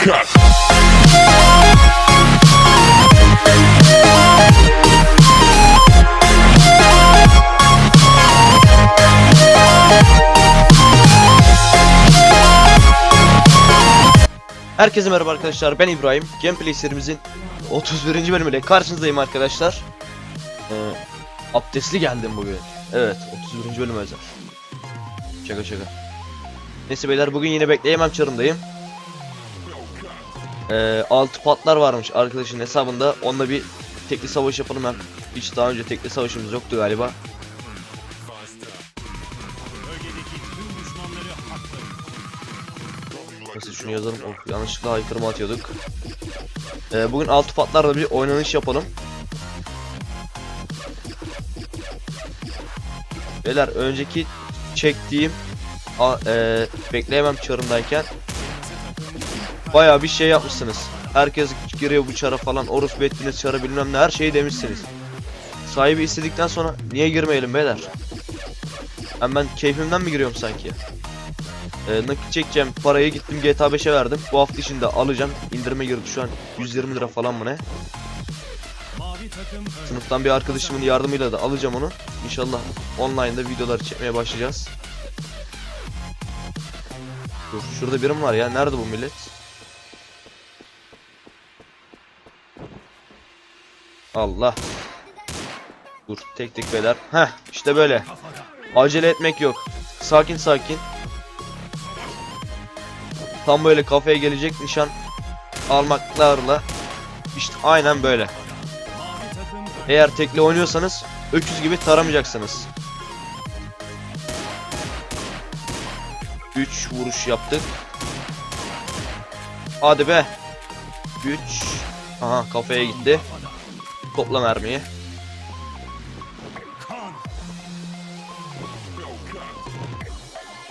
Hellcat. Herkese merhaba arkadaşlar ben İbrahim Gameplay serimizin 31. bölümüyle karşınızdayım arkadaşlar ee, Abdestli geldim bugün Evet 31. bölüm özel Şaka şaka Neyse beyler bugün yine bekleyemem çarımdayım ee, Altı patlar varmış arkadaşın hesabında Onunla bir tekli savaş yapalım hem Hiç daha önce tekli savaşımız yoktu galiba Nasıl şunu yazalım. Of, yanlışlıkla aykırıma atıyorduk. Ee, bugün altı patlarla bir oynanış yapalım. Beyler önceki çektiğim a, e, bekleyemem çarındayken Bayağı bir şey yapmışsınız. Herkes giriyor bu çara falan. Orus bettiniz çara bilmem ne her şeyi demişsiniz. Sahibi istedikten sonra niye girmeyelim beyler? Hem ben keyfimden mi giriyorum sanki? Ee, nakit çekeceğim parayı gittim GTA 5'e verdim. Bu hafta içinde alacağım. İndirime girdi şu an 120 lira falan mı ne? Sınıftan bir arkadaşımın yardımıyla da alacağım onu. İnşallah online'da videolar çekmeye başlayacağız. Dur şurada birim var ya. Nerede bu millet? Allah. Dur tek tek beyler. Heh işte böyle. Acele etmek yok. Sakin sakin. Tam böyle kafaya gelecek nişan almaklarla işte aynen böyle. Eğer tekli oynuyorsanız öküz gibi taramayacaksınız. 3 vuruş yaptık. Hadi be. 3 Aha kafaya gitti. Topla mermiyi.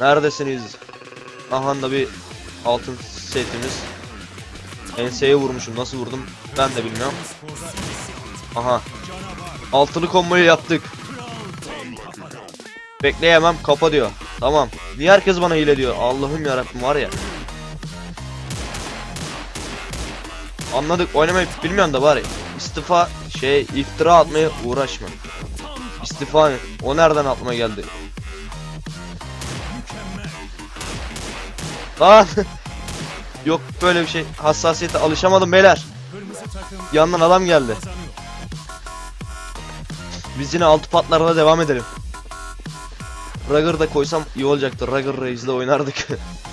Neredesiniz? Aha da bir altın setimiz. Enseye vurmuşum. Nasıl vurdum? Ben de bilmiyorum. Aha. Altılı komboyu yaptık. Bekleyemem kapa diyor. Tamam. Niye herkes bana hile diyor? Allah'ım yarabbim var ya. Anladık oynamayı bilmiyorsun da bari. İstifa şey iftira atmaya uğraşma. İstifa? O nereden aklıma geldi? Lan! Yok böyle bir şey. Hassasiyete alışamadım beyler. Yandan adam geldi. Biz yine altı patlarla devam edelim. Rugger da koysam iyi olacaktı. Rugger Reis'le oynardık.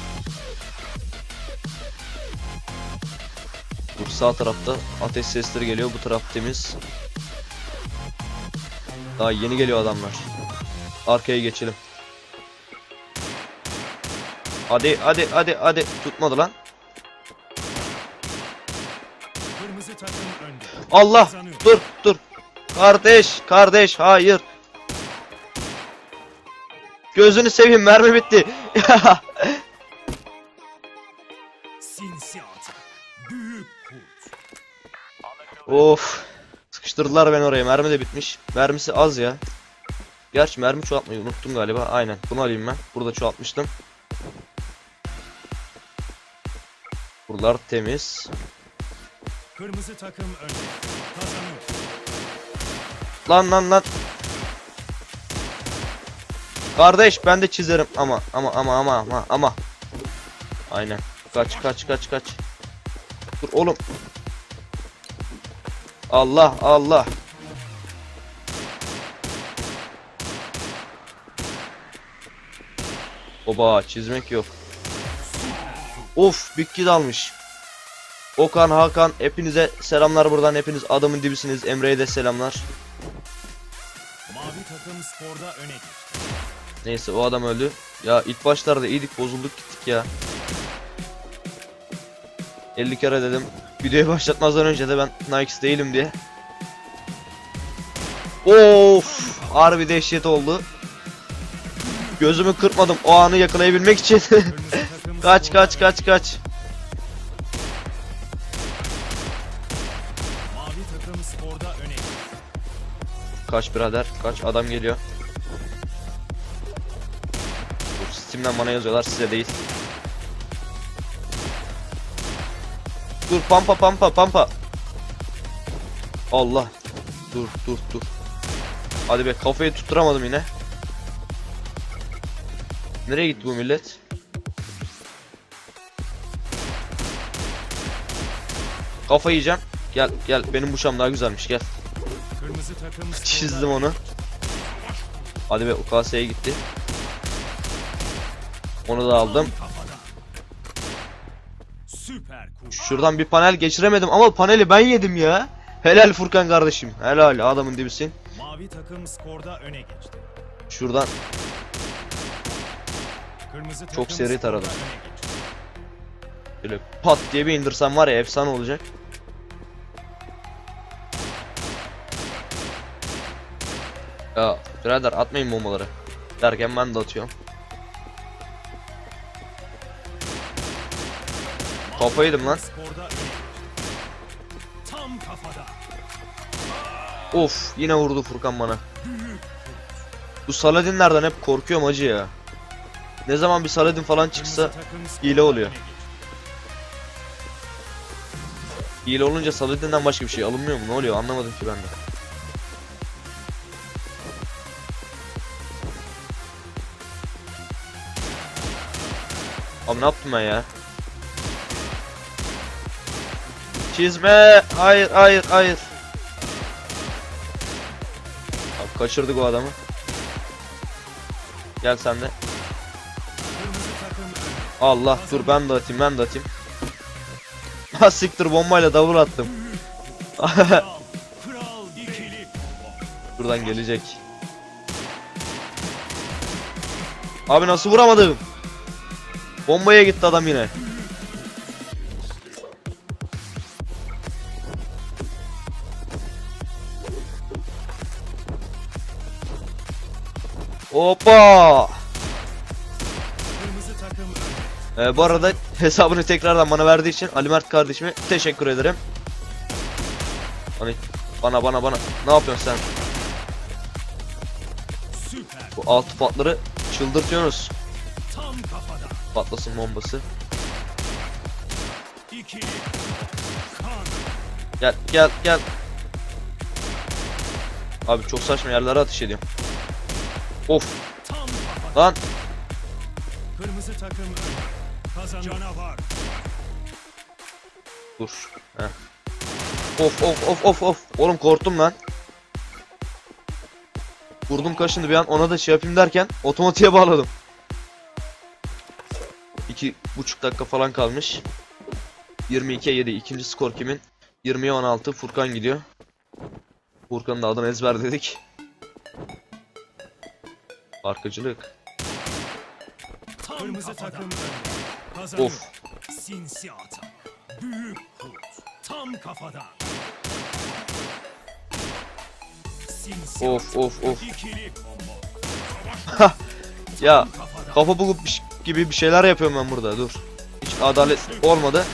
sağ tarafta ateş sesleri geliyor. Bu taraf temiz. Daha yeni geliyor adamlar. Arkaya geçelim. Hadi hadi hadi hadi tutmadı lan. Allah dur dur. Kardeş kardeş hayır. Gözünü seveyim mermi bitti. of. Sıkıştırdılar beni oraya mermi de bitmiş. Mermisi az ya. Gerçi mermi çoğaltmayı unuttum galiba. Aynen bunu alayım ben. Burada çoğaltmıştım. Buralar temiz. Kırmızı takım önde. Kazanıyor. Lan lan lan. Kardeş ben de çizerim ama ama ama ama ama ama. Aynen. Kaç kaç kaç kaç. Dur oğlum. Allah Allah. Oba çizmek yok. Of bir almış. Okan Hakan hepinize selamlar buradan hepiniz adamın dibisiniz Emre'ye de selamlar. Mavi takım sporda öne geçti. Neyse o adam öldü. Ya ilk başlarda iyiydik bozulduk gittik ya. 50 kere dedim. Videoyu başlatmazdan önce de ben Nikes değilim diye. Of! Harbi dehşet oldu. Gözümü kırpmadım o anı yakalayabilmek için. Kaç kaç kaç kaç. Kaç birader kaç adam geliyor. Steam'den bana yazıyorlar size değil. Dur pampa pampa pampa. Allah. Dur dur dur. Hadi be kafayı tutturamadım yine. Nereye gitti bu millet? Kafa yiyeceğim. Gel gel benim buşam daha güzelmiş gel. Çizdim onu. Hadi be UKS'ye gitti. Onu da aldım. Süper kuş. Şuradan bir panel geçiremedim ama paneli ben yedim ya. Helal Furkan kardeşim. Helal adamın dibisin. Mavi takım skorda öne geçti. Şuradan Kırmızı takım Çok seri taradım. böyle pat diye bir indirsem var ya efsane olacak. Ya birader atmayın bombaları. Derken ben de atıyorum. Kafa yedim lan. Of yine vurdu Furkan bana. Bu Saladinlerden hep korkuyorum acı ya. Ne zaman bir Saladin falan çıksa hile oluyor. hile olunca Saladin'den başka bir şey alınmıyor mu? Ne oluyor anlamadım ki ben de. Abi ne yaptım ben ya? Çizme! Hayır hayır hayır. Abi kaçırdık o adamı. Gel sen de. Allah dur ben de atayım ben de atayım. Ha siktir bombayla davul attım. Buradan gelecek. Abi nasıl vuramadım? Bombaya gitti adam yine. Hoppa! Ee, bu arada hesabını tekrardan bana verdiği için Ali Mert kardeşime teşekkür ederim. Hani bana bana bana ne yapıyorsun sen? Bu altı patları çıldırtıyorsunuz. Patlasın bombası. Gel gel gel. Abi çok saçma yerlere ateş ediyorum. Of lan Kırmızı takım canavar. dur. Heh. Of of of of of. Oğlum korktum lan. Vurdum kaşındı bir an ona da şey yapayım derken otomatiğe bağladım. İki buçuk dakika falan kalmış. 22'ye 7 ikinci skor kimin? 20'ye 16 Furkan gidiyor. Furkan'ın da adını ezberledik. Arkacılık. Kırmızı takım. Of. Sinsi ata. Büyük kurt. Tam kafada. Sinsi Of of of. Ya kafa bulup gibi bir şeyler yapıyorum ben burada dur. Hiç adalet olmadı.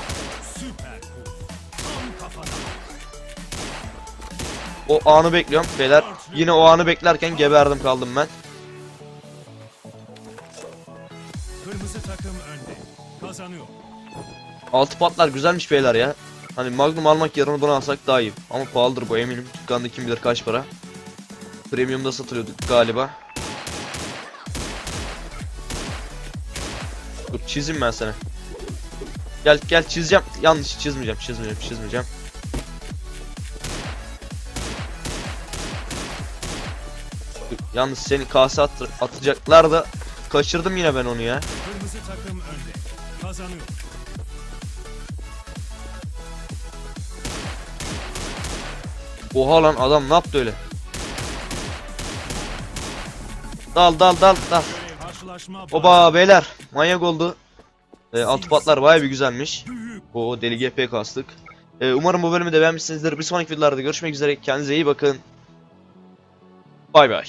O anı bekliyorum beyler. Yine o anı beklerken geberdim kaldım ben. Kırmızı takım önde. Kazanıyor. Altı patlar güzelmiş beyler ya. Hani Magnum almak yerine bunu alsak daha iyi. Ama pahalıdır bu eminim. Dükkanda kim bilir kaç para. Premium'da satılıyordu galiba. Dur çizeyim ben seni. Gel gel çizeceğim. Yanlış çizmeyeceğim çizmeyeceğim çizmeyeceğim. Dur, Yalnız seni kase attır, atacaklar da kaçırdım yine ben onu ya. Kazanıyor. Oha lan adam ne yaptı öyle? Dal dal dal dal. Oba beyler manyak oldu. E, altı patlar baya bir güzelmiş. O deli GP kastık. E, umarım bu bölümü de beğenmişsinizdir. Bir sonraki videolarda görüşmek üzere. Kendinize iyi bakın. Bay bay.